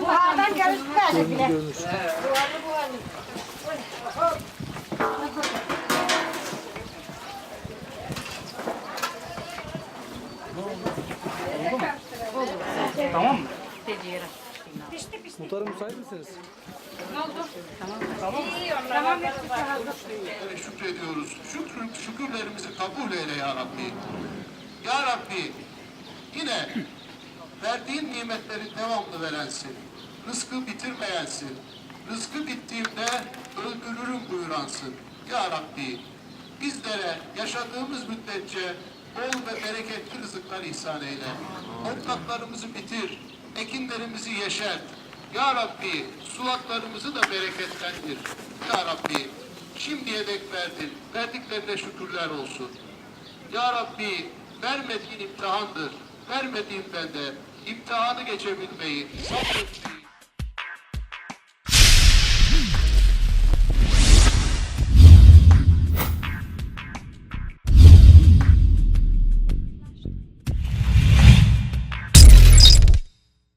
Bu havadan gelip bile. Tamam mı? Muhtarım müsait misiniz? Ve şükrediyoruz. Şükrü, şükürlerimizi kabul eyle ya Rabbi. Ya Rabbi yine verdiğin nimetleri devamlı verensin. Rızkı bitirmeyensin. Rızkı bittiğinde öldürürüm buyuransın. Ya Rabbi bizlere yaşadığımız müddetçe bol ve bereketli rızıklar ihsan eyle. Ortaklarımızı bitir, ekinlerimizi yeşert. Ya Rabbi sulaklarımızı da bereketlendir. Ya Rabbi şimdiye dek verdin, verdiklerine şükürler olsun. Ya Rabbi vermediğin imtihandır. Vermediğinden de imtihanı geçebilmeyi, sabretmeyi